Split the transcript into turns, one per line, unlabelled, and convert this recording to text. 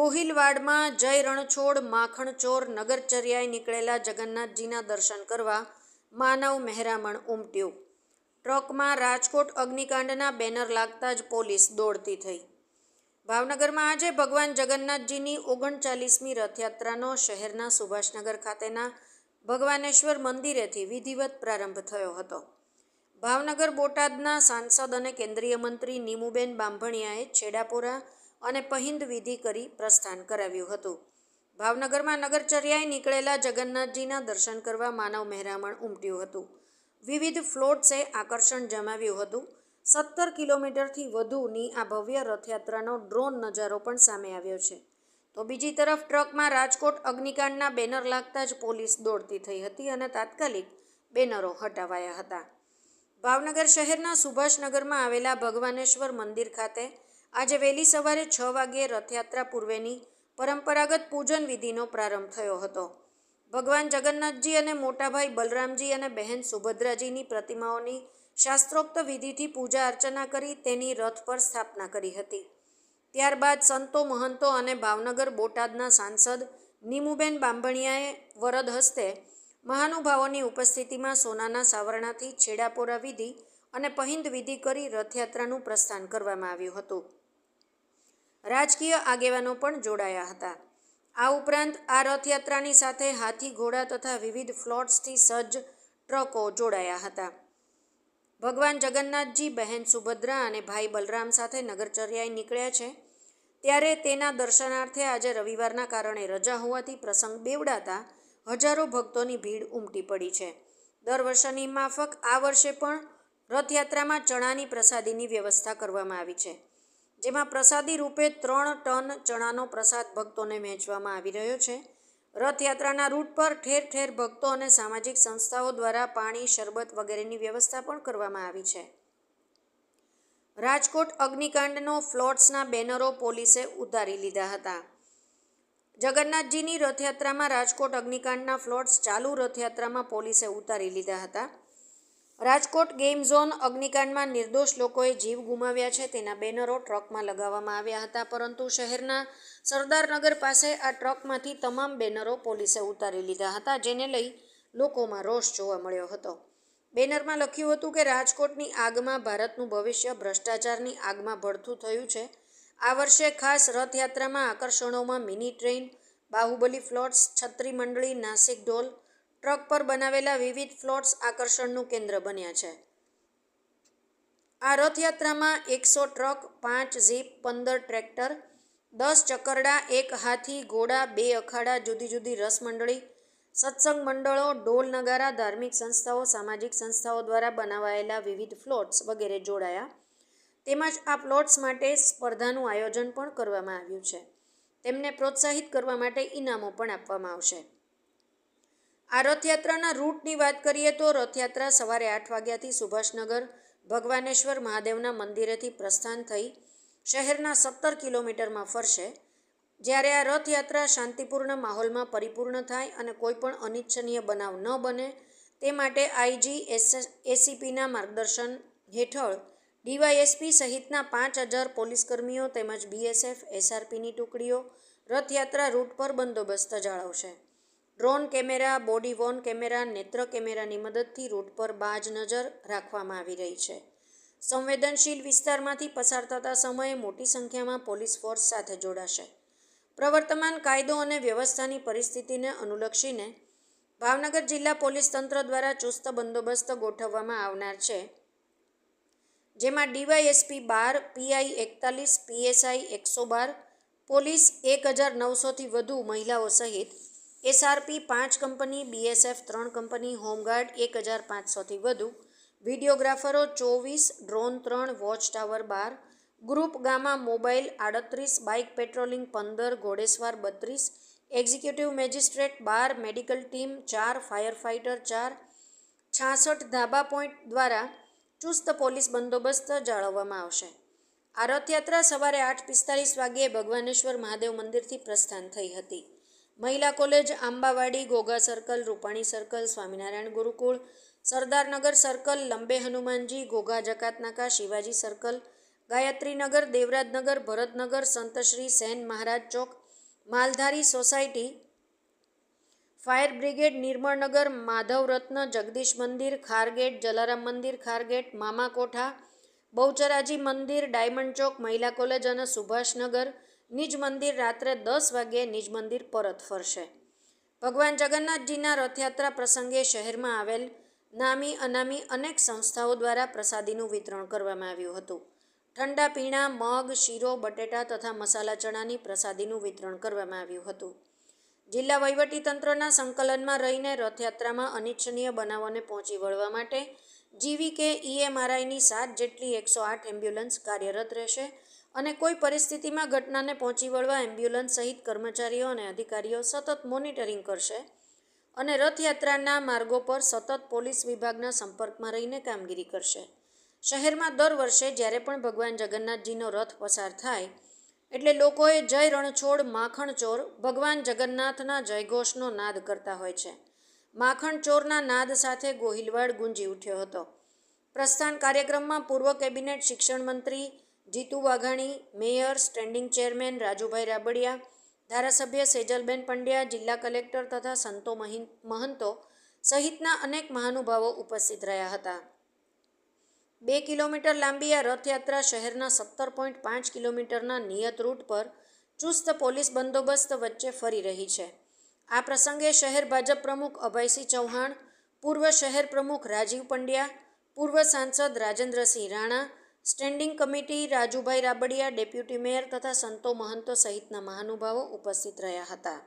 ગોહિલવાડમાં જય રણછોડ, માખણચોર નગરચર્યાએ નીકળેલા જગન્નાથજીના દર્શન કરવા માનવ મહેરામણ ઉમટ્યું. ટ્રકમાં રાજકોટ અગ્નિકાંડના બેનર લાગતા જ પોલીસ દોડતી થઈ. ભાવનગરમાં આજે ભગવાન જગન્નાથજીની ઓગણચાલીસમી રથયાત્રાનો શહેરના સુભાષનગર ખાતેના ભગવાનેશ્વર મંદિરેથી વિધિવત પ્રારંભ થયો હતો. ભાવનગર બોટાદના સાંસદ અને કેન્દ્રીય મંત્રી નીમુબેન બાંભણિયાએ છેડાપોરા અને પહિંદ વિધિ કરી પ્રસ્થાન કરાવ્યું હતું. ભાવનગરમાં નગરચર્યાએ નીકળેલા જગન્નાથજીના દર્શન કરવા માનવ મહેરામણ ઉમટ્યું હતું. વિવિધ ફ્લોટ્સે આકર્ષણ જમાવ્યું હતું. સત્તર કિલોમીટરથી વધુની આ ભવ્ય રથયાત્રાનો ડ્રોન નજારો પણ સામે આવ્યો છે. તો બીજી તરફ ટ્રકમાં રાજકોટ અગ્નિકાંડના બેનર લાગતા જ પોલીસ દોડતી થઈ હતી અને તાત્કાલિક બેનરો હટાવાયા હતા. ભાવનગર શહેરના સુભાષનગરમાં આવેલા ભગવાનેશ્વર મંદિર ખાતે આજે વહેલી સવારે છ વાગ્યે રથયાત્રા પૂર્વેની પરંપરાગત પૂજન વિધિનો પ્રારંભ થયો હતો. ભગવાન જગન્નાથજી અને મોટાભાઈ બલરામજી અને બહેન સુભદ્રાજીની પ્રતિમાઓની શાસ્ત્રોક્ત વિધિથી પૂજા અર્ચના કરી તેની રથ પર સ્થાપના કરી હતી. ત્યારબાદ સંતો મહંતો અને ભાવનગર બોટાદના સાંસદ નીમુબેન બાંભણિયાએ વરદ હસ્તે મહાનુભાવોની ઉપસ્થિતિમાં સોનાના સાવરણાથી છેડાપોરા વિધિ અને પહિંદ વિધિ કરી રથયાત્રાનું પ્રસ્થાન કરવામાં આવ્યું હતું. રાજકીય આગેવાનો પણ જોડાયા હતા. આ ઉપરાંત આ રથયાત્રાની સાથે હાથી ઘોડા તથા વિવિધ ફ્લોટ્સથી સજ્જ ટ્રકો જોડાયા હતા. ભગવાન જગન્નાથજી, બહેન સુભદ્રા અને ભાઈ બલરામ સાથે નગરચર્યાએ નીકળ્યા છે. ત્યારે તેના દર્શનાર્થે આજે રવિવારના કારણે રજા હોવાથી પ્રસંગ બેવડાતા હજારો ભક્તોની ભીડ ઉમટી પડી છે. દર વર્ષની માફક આ વર્ષે પણ રથયાત્રામાં ચણાની પ્રસાદીની વ્યવસ્થા કરવામાં આવી છે. જેમાં પ્રસાદી રૂપે ત્રણ ટન ચણાનો પ્રસાદ ભક્તોને વહેંચવામાં આવી રહ્યો છે. રથયાત્રાના રૂટ પર ઠેર ઠેર ભક્તો અને સામાજિક સંસ્થાઓ દ્વારા પાણી, શરબત વગેરેની વ્યવસ્થા પણ કરવામાં આવી છે. રાજકોટ અગ્નિકાંડનો ફ્લોટ્સના બેનરો પોલીસે ઉતારી લીધા હતા. જગન્નાથજીની રથયાત્રામાં રાજકોટ અગ્નિકાંડના ફ્લોટ્સ ચાલુ રથયાત્રામાં પોલીસે ઉતારી લીધા હતા. રાજકોટ ગેમ ઝોન અગ્નિકાંડમાં નિર્દોષ લોકોએ જીવ ગુમાવ્યા છે. તેના બેનરો ટ્રકમાં લગાવવામાં આવ્યા હતા, પરંતુ શહેરના સરદારનગર પાસે આ ટ્રકમાંથી તમામ બેનરો પોલીસે ઉતારી લીધા હતા, જેને લઈ લોકોમાં રોષ જોવા મળ્યો હતો. બેનરમાં લખ્યું હતું કે, રાજકોટની આગમાં ભારતનું ભવિષ્ય ભ્રષ્ટાચારની આગમાં ભડથું થયું છે. આ વર્ષે ખાસ રથયાત્રામાં આકર્ષણોમાં મિની ટ્રેન, બાહુબલી ફ્લોટ્સ, છત્રી મંડળી, નાસિક ઢોલ ટ્રક પર બનાવેલા વિવિધ ફ્લોટ્સ આકર્ષણનું કેન્દ્ર બન્યા છે. આ રથયાત્રામાં એકસો ટ્રક, પાંચ ઝીપ પંદર ટ્રેક્ટર, દસ ચકરડા, એક હાથી, ઘોડા, બે અખાડા, જુદી જુદી રસ મંડળી સત્સંગ મંડળો, ઢોલ નગારા, ધાર્મિક સંસ્થાઓ, સામાજિક સંસ્થાઓ દ્વારા બનાવાયેલા વિવિધ ફ્લોટ્સ વગેરે જોડાયા. તેમજ આ પ્લોટ્સ માટે સ્પર્ધાનું આયોજન પણ કરવામાં આવ્યું છે. તેમને પ્રોત્સાહિત કરવા માટે ઇનામો પણ આપવામાં આવશે. આ રથયાત્રાના રૂટની વાત કરીએ તો રથયાત્રા સવારે આઠ વાગ્યાથી સુભાષનગર, ભગવાનેશ્વર મહાદેવના મંદિરેથી પ્રસ્થાન થઈ શહેરના સત્તર કિલોમીટરમાં ફરશે, જ્યારે આ રથયાત્રા શાંતિપૂર્ણ માહોલમાં પરિપૂર્ણ થાય અને કોઈપણ અનિચ્છનીય બનાવ ન બને, તે માટે આઈજી એસ એસીપીના માર્ગદર્શન હેઠળ ડીવાયએસપી સહિતના પાંચ હજાર પોલીસકર્મીઓ તેમજ બીએસએફ, એસઆરપીની ટુકડીઓ રથયાત્રા રૂટ પર બંદોબસ્ત જાળવશે. Drone camera, body worn camera, નેત્ર કેમેરાની મદદથી રૂટ પર બાજ નજર રાખવામાં આવી રહી છે. સંવેદનશીલ વિસ્તારમાંથી પસાર થતા સમયે મોટી સંખ્યામાં પોલીસ ફોર્સ સાથે જોડાશે. પ્રવર્તમાન કાયદો અને વ્યવસ્થાની પરિસ્થિતિને અનુલક્ષીને ભાવનગર જિલ્લા પોલીસ તંત્ર દ્વારા ચુસ્ત બંદોબસ્ત ગોઠવવામાં આવનાર છે. જેમાં ડીવાયએસપી બાર, પીઆઈ એકતાલીસ, પીએસઆઈ એકસો બાર, પોલીસ એક હજાર નવસોથી વધુ મહિલાઓ સહિત એસઆરપી પાંચ કંપની બીએસએફ ત્રણ કંપની હોમગાર્ડ એક હજાર પાંચસોથી વધુ, વિડીયોગ્રાફરો ચોવીસ, ડ્રોન ત્રણ વોચ ટાવર બાર, ગ્રુપ ગામા મોબાઈલ આડત્રીસ, બાઇક પેટ્રોલિંગ પંદર, ઘોડેસવાર બત્રીસ, એક્ઝિક્યુટિવ મેજિસ્ટ્રેટ બાર, મેડિકલ ટીમ ચાર ફાયર ફાઇટર ચાર, છાસઠ ધાબા પોઈન્ટ દ્વારા ચુસ્ત પોલીસ બંદોબસ્ત જાળવવામાં આવશે. આ રથયાત્રા સવારે આઠ પિસ્તાલીસ વાગ્યે ભગવાનેશ્વર મહાદેવ મંદિરથી પ્રસ્થાન થઈ હતી. મહિલા college, Ambawadi, Goga circle, Rupani circle, Swaminarayan Gurukul, Sardarnagar circle, Lambe Hanumanji, Goga જકાતનાકા, શિવાજી સર્કલ, ગાયત્રીનગર, દેવરાજનગર, ભરતનગર, સંતશ્રી સેન મહારાજ ચોક, Maldhari society, fire brigade, Nirmalnagar Madhav Ratna Jagdish મંદિર, ખારગેટ, જલારામ મંદિર, ખારગેટ મામા કોઠા બહુચરાજી મંદિર, ડાયમંડ ચોક, મહિલા કોલેજ અને સુભાષનગર નિજ મંદિર રાત્રે દસ વાગ્યે નિજ મંદિર પરત ફરશે. ભગવાન જગન્નાથજીના રથયાત્રા પ્રસંગે શહેરમાં આવેલ નામી અનામી અનેક સંસ્થાઓ દ્વારા પ્રસાદીનું વિતરણ કરવામાં આવ્યું હતું. ઠંડા પીણા, મગ, શીરો, બટેટા તથા મસાલા ચણાની પ્રસાદીનું વિતરણ કરવામાં આવ્યું હતું. જિલ્લા વહીવટીતંત્રના સંકલનમાં રહીને રથયાત્રામાં અનિચ્છનીય બનાવોને પહોંચી વળવા માટે જીવી કે ઈએમઆરઆઈની સાત જેટલી એકસો આઠ એમ્બ્યુલન્સ કાર્યરત રહેશે. અને કોઈ પરિસ્થિતિમાં ઘટનાને પહોંચી વળવા એમ્બ્યુલન્સ સહિત કર્મચારીઓ અને અધિકારીઓ સતત મોનિટરિંગ કરશે અને રથયાત્રાના માર્ગો પર સતત પોલીસ વિભાગના સંપર્કમાં રહીને કામગીરી કરશે. શહેરમાં દર વર્ષે જ્યારે પણ ભગવાન જગન્નાથજીનો રથ પસાર થાય, એટલે લોકોએ જય રણછોડ, માખણ ચોર, ભગવાન જગન્નાથના જયઘોષનો નાદ કરતા હોય છે. માખણ ચોરના નાદ સાથે ગોહિલવાડ ગુંજી ઉઠ્યો હતો. પ્રસ્થાન કાર્યક્રમમાં પૂર્વ કેબિનેટ શિક્ષણ મંત્રી Jitu Vaghani, mayor, standing chairman Rajubhai Rabadiya, ધારાસભ્ય સેજલબેન પંડ્યા, જિલ્લા કલેક્ટર તથા સંતો મહંતો સહિતના અનેક મહાનુભાવો ઉપસ્થિત રહ્યા હતા. બે કિલોમીટર લાંબી આ રથયાત્રા શહેરના સત્તર પોઈન્ટ પાંચ કિલોમીટરના નિયત રૂટ પર ચુસ્ત પોલીસ બંદોબસ્ત વચ્ચે ફરી રહી છે. આ પ્રસંગે શહેર ભાજપ પ્રમુખ અભયસિંહ ચૌહાણ, પૂર્વ શહેર પ્રમુખ રાજીવ પંડ્યા, પૂર્વ સાંસદ Rajendrasinh Rana standing committee Rajubhai Rabadiya deputy mayor તથા સંતો મહંતો સહિતના મહાનુભાવો ઉપસ્થિત રહ્યા હતા.